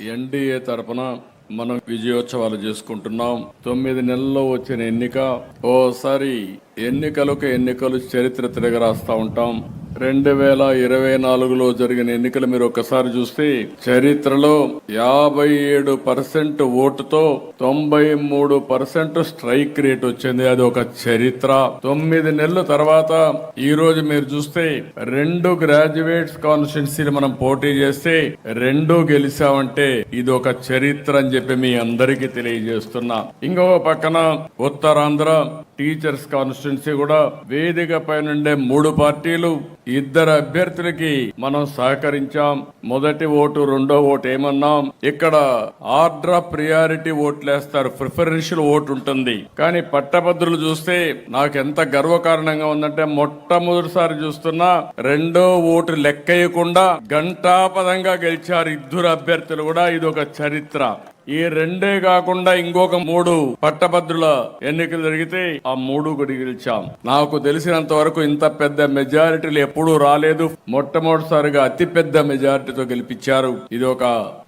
NDA తరపున మనం విజయోత్సవాలు చేసుకుంటున్నాం. తొమ్మిది నెలల్లో వచ్చిన ఎన్నిక. ఓసారి ఎన్నికలకు ఎన్నికలు చరిత్ర తిరగరాస్తా ఉంటాం. రెండు వేల ఇరవై నాలుగులో జరిగిన ఎన్నికలు మీరు ఒక్కసారి చూస్తే చరిత్రలో యాభై ఏడు పర్సెంట్ ఓటుతో తొంభై మూడు పర్సెంట్ స్ట్రైక్ రేట్ వచ్చింది. అది ఒక చరిత్ర. తొమ్మిది నెలల తర్వాత ఈ రోజు మీరు చూస్తే రెండు గ్రాడ్యుయేట్స్ కాన్స్టిట్యున్సీలు మనం పోటీ చేస్తే రెండు గెలిచామంటే ఇది ఒక చరిత్ర అని చెప్పి మీ అందరికీ తెలియజేస్తున్నా. ఇంకో పక్కన ఉత్తరాంధ్ర టీచర్స్ కాన్స్టిట్యున్సీ కూడా వేదిక పైనుండే మూడు పార్టీలు. ఇద్దరు అభ్యర్థులకి మనం సహకరించాం. మొదటి ఓటు రెండో ఓటు ఏమన్నాం. ఇక్కడ ఆర్డర్ ప్రియారిటీ ఓట్లు వేస్తారు ప్రిఫరెన్షియల్ ఓటు ఉంటుంది. కానీ పట్టభద్రులు చూస్తే నాకు ఎంత గర్వకారణంగా ఉందంటే మొట్టమొదటిసారి చూస్తున్నా రెండో ఓటు లెక్కయకుండా గంటాపదంగా గెలిచారు ఇద్దరు అభ్యర్థులు కూడా. ఇది ఒక చరిత్ర. ఈ రెండే కాకుండా ఇంకొక మూడు పట్టభద్రుల ఎన్నికలు జరిగితే ఆ మూడు కూడా గెలిచాం. నాకు తెలిసినంత వరకు ఇంత పెద్ద మెజారిటీలు ఎప్పుడూ రాలేదు. మొట్టమొదటిసారిగా అతి పెద్ద మెజారిటీతో గెలిపించారు. ఇది ఒక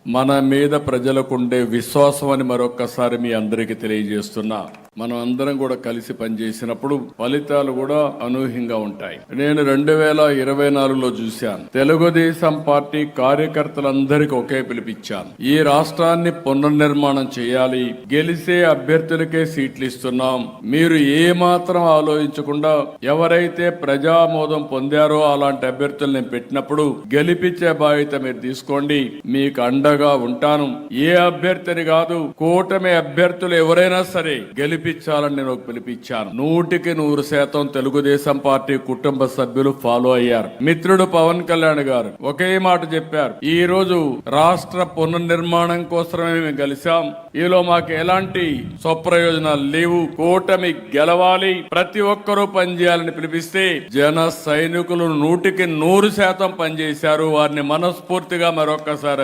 మన మీద ప్రజలకు ఉండే విశ్వాసం అని మరొక్కసారి మీ అందరికీ తెలియజేస్తున్నా. మనం అందరం కూడా కలిసి పనిచేసినప్పుడు ఫలితాలు కూడా అనూహ్యంగా ఉంటాయి. నేను రెండు వేల ఇరవై నాలుగులో చూశాను. తెలుగుదేశం పార్టీ కార్యకర్తలందరికీ ఒకే పిలిపించాను. ఈ రాష్ట్రాన్ని పునర్నిర్మాణం చేయాలి. గెలిసే అభ్యర్థులకే సీట్లు ఇస్తున్నాం. మీరు ఏ మాత్రం ఆలోచించకుండా ఎవరైతే ప్రజామోదం పొందారో అలాంటి అభ్యర్థులు నేను పెట్టినప్పుడు గెలిపించే బాధ్యత మీరు తీసుకోండి. మీకు అండ అండగా ఉంటాను. ఏ అభ్యర్థిని కాదు కూటమి అభ్యర్థులు ఎవరైనా సరే గెలిపించాలని నేను పిలిపించాను. నూటికి నూరు శాతం తెలుగుదేశం పార్టీ కుటుంబ సభ్యులు ఫాలో అయ్యారు. మిత్రుడు పవన్ కళ్యాణ్ గారు ఒకే మాట చెప్పారు. ఈ రోజు రాష్ట్ర పునర్నిర్మాణం కోసమే మేము కలిసాం ఈలో మాకు ఎలాంటి స్వప్రయోజనాలు లేవు. కూటమి గెలవాలి. ప్రతి ఒక్కరూ పనిచేయాలని పిలిపిస్తే జన సైనికులు నూటికి నూరు శాతం పనిచేశారు. వారిని మనస్ఫూర్తిగా మరొక్కసారి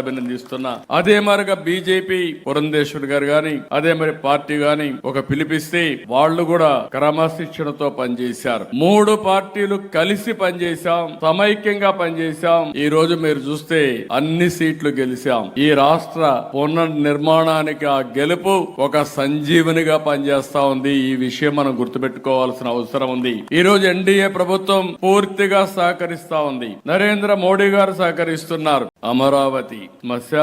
అభినందిస్తున్నా అదే మరిగా బీజేపీ పురంధేశ్వర్ గారు గాని అదే మరి పార్టీ గాని ఒక పిలిపిస్తే వాళ్ళు కూడా క్రమశిక్షణతో పనిచేశారు. మూడు పార్టీలు కలిసి పనిచేశాం సమైక్యంగా పనిచేశాం. ఈ రోజు మీరు చూస్తే అన్ని సీట్లు గెలిచాం. ఈ రాష్ట్ర పునర్నిర్మాణానికి ఆ గెలుపు ఒక సంజీవనిగా పనిచేస్తా ఉంది. ఈ విషయం మనం గుర్తుపెట్టుకోవాల్సిన అవసరం ఉంది. ఈ రోజు ఎన్డీఏ ప్రభుత్వం పూర్తిగా సహకరిస్తా ఉంది. నరేంద్ర మోడీ గారు సహకరిస్తున్నారు. అమరావతి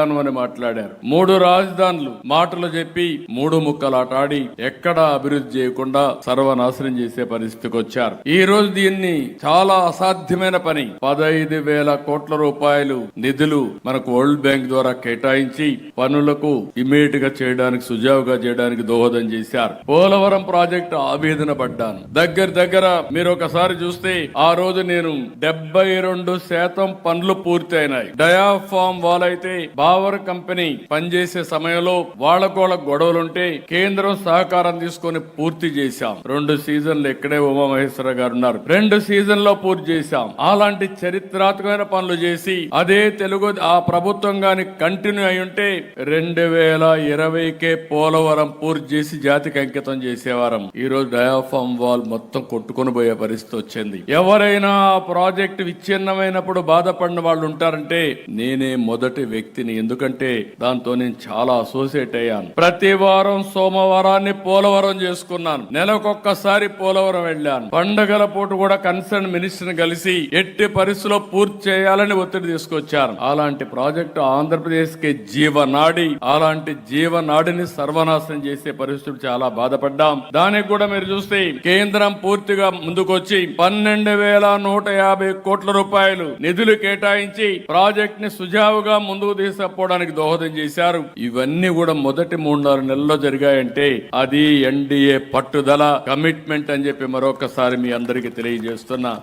శ్మశానం అని మాట్లాడారు. మూడు రాజధానులు మాటలు చెప్పి మూడు ముక్కలాటాడి ఎక్కడ అభివృద్ధి చేయకుండా సర్వనాశనం చేసే పరిస్థితికి వచ్చారు. ఈ రోజు దీన్ని చాలా అసాధ్యమైన పని. పదహైదు వేల కోట్ల రూపాయలు నిధులు మనకు వరల్డ్ బ్యాంక్ ద్వారా కేటాయించి పనులకు ఇమీడియట్గా చేయడానికి సుజావుగా చేయడానికి దోహదం చేశారు. పోలవరం ప్రాజెక్టు ఆవేదన పడ్డాను. దగ్గర దగ్గర మీరు ఒకసారి చూస్తే ఆ రోజు నేను డెబ్బై రెండు శాతం పనులు పూర్తి అయినాయి డయాఫామ్ వాళ్ళైతే బావర్ కంపెనీ పనిచేసే సమయంలో వాళ్ళకు వాళ్ళ గొడవలుంటే కేంద్రం సహకారం తీసుకొని పూర్తి చేశాం. రెండు సీజన్లు ఇక్కడే ఉమామహేశ్వర గారు ఉన్నారు. రెండు సీజన్లో పూర్తి చేశాం. అలాంటి చరిత్రాత్మకమైన పనులు చేసి అదే తెలుగు ఆ ప్రభుత్వం గాని కంటిన్యూ అయి ఉంటే రెండు వేల ఇరవైకే పోలవరం పూర్తి చేసి జాతికి అంకితం చేసేవారం. ఈ రోజు డయాఫామ్ వాల్ మొత్తం కొట్టుకొని పోయే పరిస్థితి వచ్చింది. ఎవరైనా ఆ ప్రాజెక్ట్ విచ్ఛిన్నమైనప్పుడు బాధపడిన వాళ్ళు ఉంటారంటే నేనే మొదటి వ్యక్తిని ఎందుకంటే దాంతో నేను చాలా అసోసియేట్ అయ్యాను. ప్రతి వారం సోమవారాన్ని పోలవరం చేసుకున్నాను. నెలకొక్కసారి పోలవరం వెళ్ళాను. పండగల పూట కూడా కన్సర్న్ మినిస్టర్ కలిసి ఎట్టి పరిస్థితిలో పూర్తి చేయాలని ఒత్తిడి తీసుకొచ్చారు. అలాంటి ప్రాజెక్టు ఆంధ్రప్రదేశ్కి జీవనాడి అలాంటి జీవనాడిని సర్వనాశనం చేసే పరిస్థితులు చాలా బాధపడ్డాం. దానికి కూడా మీరు చూస్తే కేంద్రం పూర్తిగా ముందుకొచ్చి పన్నెండు వేల నూట యాభై కోట్ల రూపాయలు నిధులు కేటాయించి ప్రాజెక్ట్ని సుజావుగా ముందుకు చెప్పడానికి దోహదం చేశారు. ఇవన్నీ కూడా మొదటి మూడున్నర నెలల్లో జరిగాయంటే అది ఎన్డీఏ పట్టుదల కమిట్మెంట్ అని చెప్పి మరొకసారి మీ అందరికీ తెలియజేస్తున్నా.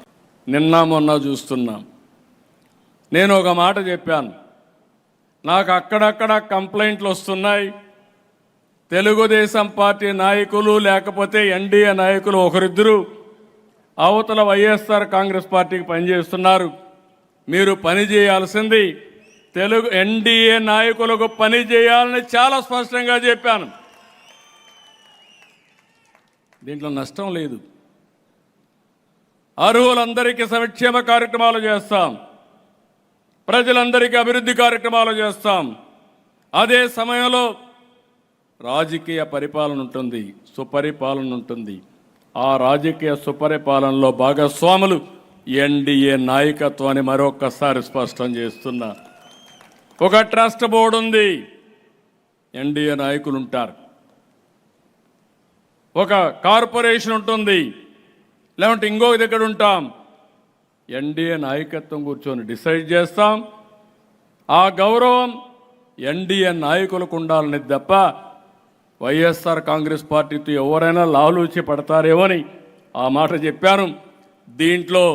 నిన్న మొన్న చూస్తున్నాం. నేను ఒక మాట చెప్పాను. నాకు అక్కడక్కడ కంప్లైంట్లు వస్తున్నాయి. తెలుగుదేశం పార్టీ నాయకులు లేకపోతే ఎన్డీఏ నాయకులు ఒకరిద్దరు అవతల వైఎస్ఆర్ కాంగ్రెస్ పార్టీకి పనిచేస్తున్నారు. మీరు పని చేయాల్సింది తెలుగు ఎన్డీఏ నాయకులకు పని చేయాలని చాలా స్పష్టంగా చెప్పాను. దీంట్లో నష్టం లేదు. అర్హులందరికీ సంక్షేమ కార్యక్రమాలు చేస్తాం. ప్రజలందరికీ అభివృద్ధి కార్యక్రమాలు చేస్తాం. అదే సమయంలో రాజకీయ పరిపాలన ఉంటుంది సుపరిపాలన ఉంటుంది. ఆ రాజకీయ సుపరిపాలనలో భాగస్వాములు ఎన్డీఏ నాయకత్వాన్ని మరొక్కసారి స్పష్టం చేస్తున్నా. ఒక ట్రస్ట్ బోర్డు ఉంది. ఎన్డీఏ నాయకులు ఉంటారు ఒక కార్పొరేషన్ ఉంటుంది. లేకుంటే ఇంకొక దగ్గర ఉంటాం ఎన్డీఏ నాయకత్వం కూర్చొని డిసైడ్ చేస్తాం. ఆ గౌరవం ఎన్డీఏ నాయకులకు ఉండాలని తప్ప వైఎస్ఆర్ కాంగ్రెస్ పార్టీతో ఎవరైనా లాలూచి పడతారేమోని ఆ మాట చెప్పాను. దీంట్లో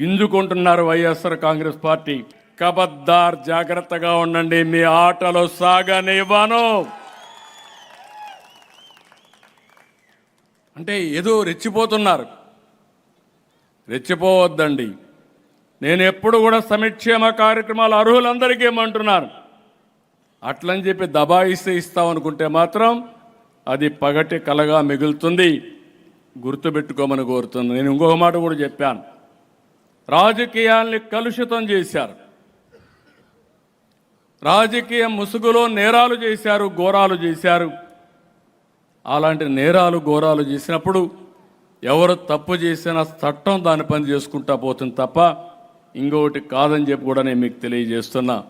గింజుకుంటున్నారు వైఎస్ఆర్ కాంగ్రెస్ పార్టీ. కబద్దార్ జాగ్రత్తగా ఉండండి మీ ఆటలు సాగనివ్వను. అంటే ఏదో రెచ్చిపోతున్నారు. రెచ్చిపోవద్దండి. నేను ఎప్పుడు కూడా సమిక్షేమ కార్యక్రమాలు అర్హులందరికీ ఏమంటున్నాను. అట్లని చెప్పి దబాయిస్తే ఇస్తామనుకుంటే మాత్రం అది పగటి కలగా మిగులుతుంది. గుర్తుపెట్టుకోమని కోరుతుంది. నేను ఇంకొక మాట కూడా చెప్పాను. రాజకీయాల్ని కలుషితం చేశారు. రాజకీయ ముసుగులో నేరాలు చేశారు ఘోరాలు చేశారు. అలాంటి నేరాలు ఘోరాలు చేసినప్పుడు ఎవరు తప్పు చేసినా చట్టం దాని పని చేసుకుంటా పోతుంది తప్ప ఇంకొకటి కాదని చెప్పి కూడా నేను మీకు తెలియజేస్తున్నా.